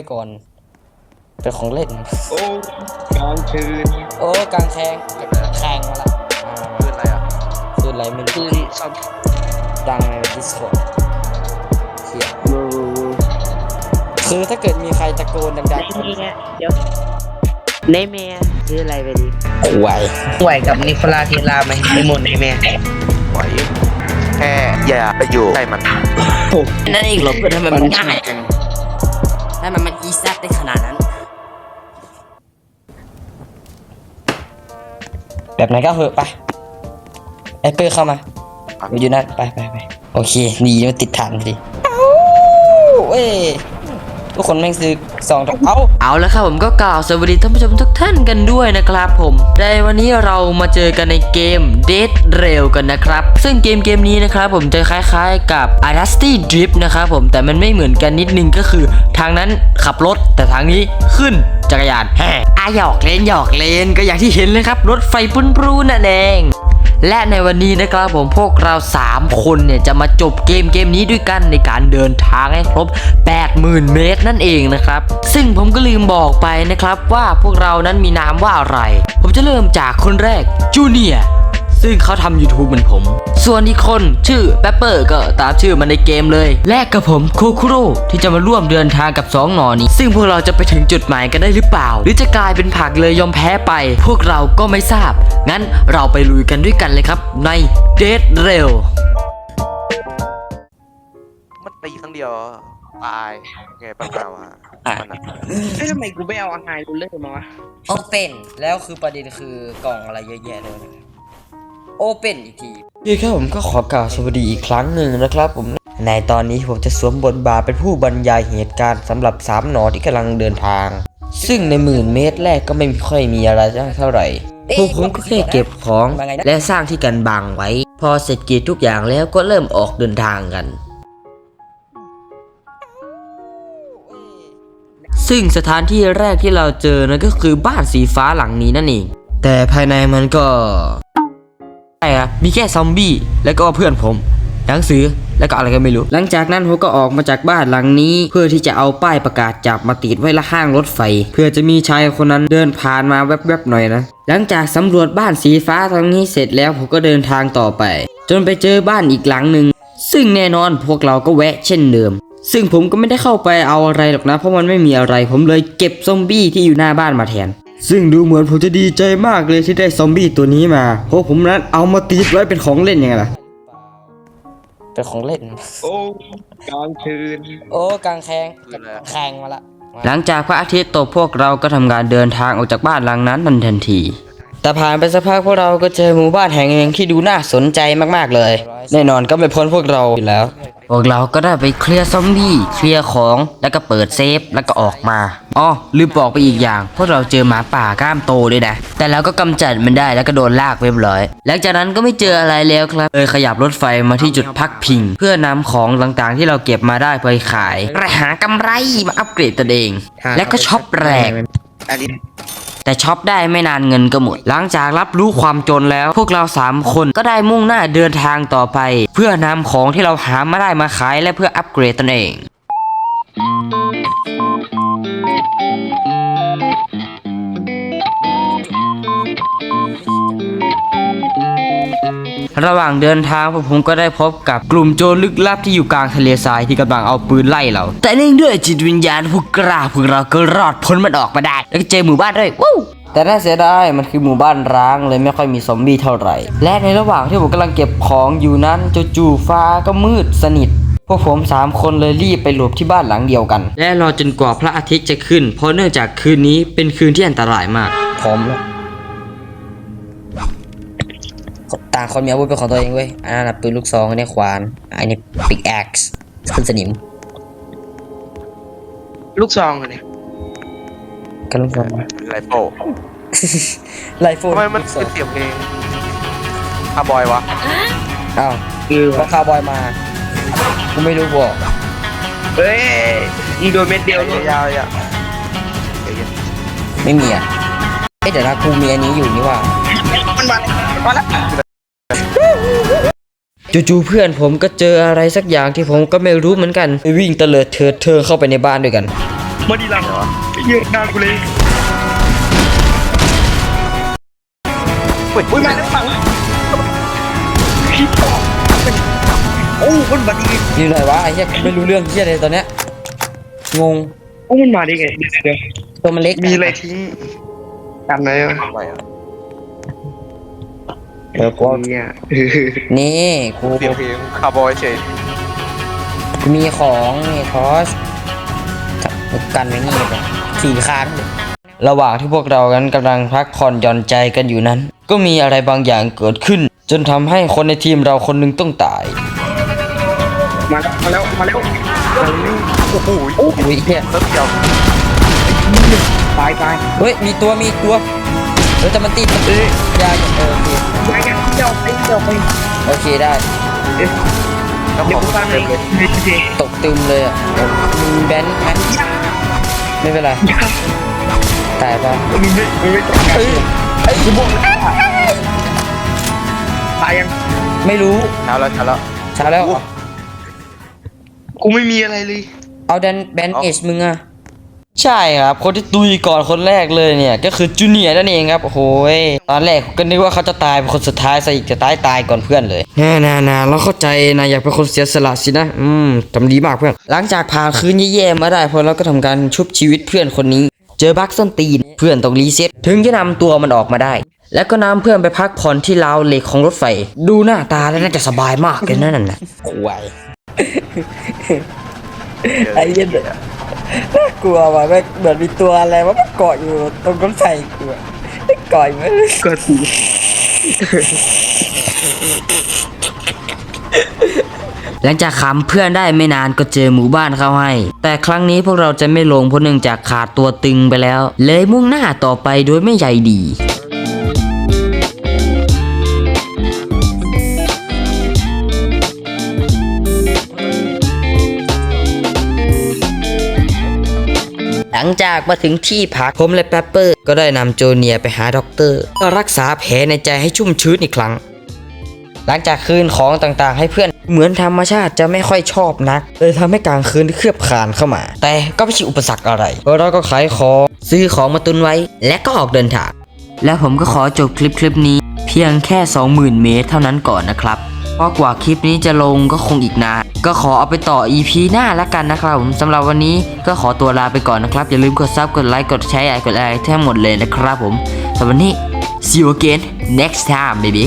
ไปก่อนเป็นของเล่น โอ้กลางคืนโอ้กลางแขงแข่งมาละอ่าคืออะไรอะคืออะไรไม่คืรู้นซับดังในดิสคอร์ดเขียคือถ้าเกิดมีใครตะโกนดังในเมียเดี๋ยวในเมียชื่ออะไรไปดีๆไหวไหวกับนิโคลาเทลาไหมในหมดในเมียไหวแค่อย่าไปอยู่ใกล้มันนั่นเองเหรอเพื่อนทำไมมันง่าย ทำไมมันอีซัดได้ขนาดนั้น แบบไหนก็เหอะไปไอเปอร์เข้ามาอยู่นั่นไปไปไปโอเคดีมันติดฐานพอดีเอ้าเว้ย ทุกคนแม่งซื้อสองดอกเอ้าเอาละครับผมก็กล่าวสวัสดีท่านผู้ชมทุกท่านกันด้วยนะครับผมในวันนี้เรามาเจอกันในเกม Dead Rail กันนะครับ ซึ่งเกมเกมนี้นะครับผมจะคล้ายๆกับ a d a s t y Drift นะครับผมแต่มันไม่เหมือนกันนิดนึงก็คือ ทางนั้นขับรถแต่ทางนี้ขึ้นจักรยานแฮ่อาหยอกเล่นหยอกเล่นก็อย่างที่เห็นเลยครับรถไฟปุ้นปรูนั่นเอง และในวันนี้นะครับผมพวกเรา 3 คนเนี่ยจะมาจบเกมเกมนี้ด้วยกันในการเดินทางให้ครบ 80,000 เมตรนั่นเองนะครับ ซึ่งผมก็ลืมบอกไปนะครับว่าพวกเรานั้นมีนามว่าอะไร ผมจะเริ่มจากคนแรกจูเนีย ซึ่งเขาทำ YouTube เหมือนผม ส่วนอีกคนชื่อแปปเปอร์ก็ตามชื่อมันในเกมเลย และกับผมโคคุโร่ที่จะมาร่วมเดินทางกับ2หนอนี้ ซึ่งพวกเราจะไปถึงจุดหมายกันได้หรือเปล่า หรือจะกลายเป็นผักเลยยอมแพ้ไป พวกเราก็ไม่ทราบ งั้นเราไปลุยกันด้วยกันเลยครับ ใน Dead Rail มันตีครั้งเดียวตายไงปัญหาวะมันอะเอ้ยทำไมกูไม่เอาอาหารรูเลอร์มาวะโอเปนแล้วคือประเด็นคือกล่องอะไรเยอะแยะเลยนะครับ โอเปนอีกทีนี่ครับผมก็ขอกล่าวสวัสดีอีกครั้งหนึ่งนะครับผม ในตอนนี้ผมจะสวมบทบาทเป็นผู้บรรยายเหตุการณ์สำหรับสามหนอที่กำลังเดินทาง ซึ่งในหมื่นเมตรแรกก็ไม่ค่อยมีอะไรเท่าไหร่พวกผมก็แค่เก็บของและสร้างที่กันบังไว้ พอเสร็จกิจทุกอย่างแล้วก็เริ่มออกเดินทางกัน ซึ่งสถานที่แรกที่เราเจอนั่นก็คือบ้านสีฟ้าหลังนี้นั่นเองแต่ภายในมันก็ใช่อะ มีแค่ซอมบี้แล้วก็เพื่อนผม หนังสือแล้วก็อะไรก็ไม่รู้ หลังจากนั้นผมก็ออกมาจากบ้านหลังนี้ เพื่อที่จะเอาป้ายประกาศจับมาติดไว้ละข้างรถไฟ เพื่อจะมีชายคนนั้นเดินผ่านมาแวบๆหน่อยนะ หลังจากสำรวจบ้านสีฟ้าตรงนี้เสร็จแล้วผมก็เดินทางต่อไป จนไปเจอบ้านอีกหลังหนึ่งซึ่งแน่นอนพวกเราก็แวะเช่นเดิม ซึ่งผมก็ไม่ได้เข้าไปเอาอะไรหรอกนะ เพราะมันไม่มีอะไร ผมเลยเก็บซอมบี้ที่อยู่หน้าบ้านมาแทน ซึ่งดูเหมือนผมจะดีใจมากเลยที่ได้ซอมบี้ตัวนี้มา เพราะผมนั้นเอามาติดไว้เป็นของเล่นยังไงล่ะ เป็นของเล่น โอ้กลางคืน โอ้กลางแขงคืออะไรอะแขงมาละหลังจากพระอาทิตย์ตกพวกเราก็ทำการเดินทางออกจากบ้านหลังนั้นทันทันที แต่ผ่านไปสักพักพวกเราก็เจอหมู่บ้านแห่งหนึ่งที่ดูน่าสนใจมากๆเลย แน่นอนก็ไม่พ้นพวกเราอยู่แล้ว พวกเราก็ได้ไปเคลียร์ซอมบี้เคลียร์ของแล้วก็เปิดเซฟแล้วก็ออกมาอ๋อลืมบอกไปอีกอย่าง พวกเราเจอหมาป่ากล้ามโตด้วยนะ แต่เราก็กำจัดมันได้แล้วก็โดนลากเรียบร้อย หลังจากนั้นก็ไม่เจออะไรแล้วครับเลยขยับรถไฟมาที่จุดพักพิง เพื่อนำของต่างๆ ที่เราเก็บมาได้ไปขายและหากำไรมาอัปเกรดตัวเอง และก็ช็อปแรกอันนี้ แต่ช็อปได้ไม่นานเงินก็หมด หลังจากรับรู้ความจนแล้ว พวกเราสามคนก็ได้มุ่งหน้าเดินทางต่อไป เพื่อนำของที่เราหามาได้มาขายและเพื่ออัปเกรดตนเอง ระหว่างเดินทางพวกผมก็ได้พบกับกลุ่มโจรลึกลับที่อยู่กลางทะเลทรายที่กำลังเอาปืนไล่เรา แต่เนื่องด้วยจิตวิญญาณผู้กล้าพวกเราก็รอดพ้นมันออกมาได้ แล้วก็เจอหมู่บ้านด้วยวู้แต่น่าเสียดายมันคือหมู่บ้านร้างเลยไม่ค่อยมีซอมบี้เท่าไหร่ และในระหว่างที่ผมกำลังเก็บของอยู่นั้นจู่ๆฟ้าก็มืดสนิทพวกผมสามคนเลยรีบไปหลบที่บ้านหลังเดียวกัน และรอจนกว่าพระอาทิตย์จะขึ้น เพราะเนื่องจากคืนนี้เป็นคืนที่อันตรายมากพร้อม ต่างคนมีอาวุธเป็นของตัวเองเว้ย อันนั้นนะปืนลูกซองอันนี้ขวาน อันนี้ปิกแอ็กซ์ขึ้นสนิม ลูกซองเลยกันลูกซองไรโป้ไลโฟนทำไมมันลูกซเป็อนงเสียงเพลงคาร์บอยวะ อ้าวคือพอคาวบอยมา กูไม่รู้บอก เฮ้ยยิงโดนเม็ดเดียวเลยยาวๆอะเดี๋ยวไม่มีอะเอ๊ะเดี๋ยวนะกูมีอันนี้อยู่นี่ว่า มันมามาแล้ว จู่ๆเพื่อนผมก็เจออะไรสักอย่างที่ผมก็ไม่รู้เหมือนกันไปวิ่งเตลิดเถิดเธอเข้าไปในบ้านด้วยกันมาดีหลังเยอะนานกูเลยเฮ้ยอุ้ยมาแล้วมาพี่ปอบโอ้มันบัดนี้อยู่ไหนวะไอ้เหี้ยไม่รู้เรื่องเหี้ยเลยตอนเนี้ยงงโอ้มันมาได้ไงเดี๋ยวเดี๋ยวตัวมันเล็กมีอะไรทิ้งกันไหนอะอะไรอะ เออกูเนี่ยนี่กูเสียงเพลงคาร์บอยเฉยมีของนี่คอสกันไว้นี่ไปขี่ค้างเลยระหว่างที่พวกเรานั้นกำลังพักผ่อนหย่อนใจกันอยู่นั้น ก็มีอะไรบางอย่างเกิดขึ้น จนทำให้คนในทีมเราคนหนึงต้องตาย มาแล้วมาแล้วมาแล้วโอ้โหอุ้ยเฮียเริ่มเดียวตายตายเฮ้ยมีตัวมีอีกตัว เฮ้ยแต่มันติดมันติดยาเออโอเคยายกันเจ้าไปเจ้าไปโอเคได้แล้วเดี๋ขยวองกูฟังเลเต็ยมเลยเจ๊ตกตึมเลยอะเดี๋ยวมีแบนไหมไม่เป็นไรตายปะมึงไม่มึงไม่ต้องการเอ้ยไอ้ยกูบอกแล้วตายยังไม่รู้เช้าแล้วเช้าแล้ว ช้าแล้ว กูไม่มีอะไรเลย เอาแดนแบนเอชมึงอะ ใช่ครับ คนที่ตุยก่อนคนแรกเลยเนี่ย ก็คือจูเนียร์นั่นเองครับโอ้โหยตอนแรกก็นึกว่าเขาจะตายเป็นคนสุดท้ายซะอีกจะตายตายก่อนเพื่อนเลยน่านานาเราเข้าใจนะอยากเป็นคนเสียสละสินะ อืมทำดีมากเพื่อน หลังจากผ่านคืนแย่ๆมาได้พอเราก็ทำการชุบชีวิตเพื่อนคนนี้ เจอบั๊กส้นตีนเพื่อนต้องรีเซ็ตถึงจะนำตัวมันออกมาได้ แล้วก็นำเพื่อนไปพักผ่อนที่ราวเหล็กของรถไฟ ดูหน้าตาแล้วน่าจะสบายมากเลยนั่นน่ะควายไอ้เหี้ย น่ากลัวว่ะแม่งเหมือนมีตัวอะไรว่ามันเกาะอยู่ตรงก้นไส้กูอะเกาะอยู่ไหมเกิดสีหลังจากขำเพื่อนได้ไม่นานก็เจอหมู่บ้านเข้าให้ แต่ครั้งนี้พวกเราจะไม่ลงเพราะเนื่องจากขาดตัวตึงไปแล้ว เลยมุ่งหน้าต่อไปโดยไม่ใยดี ลังจากมาถึงที่พักผมและแปปเปอร์ ก็ได้นำโจเนียร์ไปหาด็อกเตอร์เพื่อรักษาแผลในใจให้ชุ่มชื้นอีกครั้ง หลังจากคืนของต่างๆ ให้เพื่อนเหมือนธรรมชาติจะไม่ค่อยชอบนักเลยทำให้กลางคืนเคลือบคานเข้ามา แต่ก็ไม่ใช่อุปสรรคอะไรเราก็ขายของซื้อของมาตุนไว้ และก็ออกเดินทางแล้วผมก็ขอจบคลิปคลิปนี้ เพียงแค่ 20,000 เมตรเท่านั้นก่อนนะครับ เพราะกว่าคลิปนี้จะลงก็คงอีกนาน ก็ขอเอาไปต่อ EP หน้าละกันนะครับผมสำหรับวันนี้ก็ขอตัวลาไปก่อนนะครับ อย่าลืมกดซับกดไลค์กดแชร์กดอะไรทั้งหมดเลยนะครับผมสำหรับวันนี้ see you again next time baby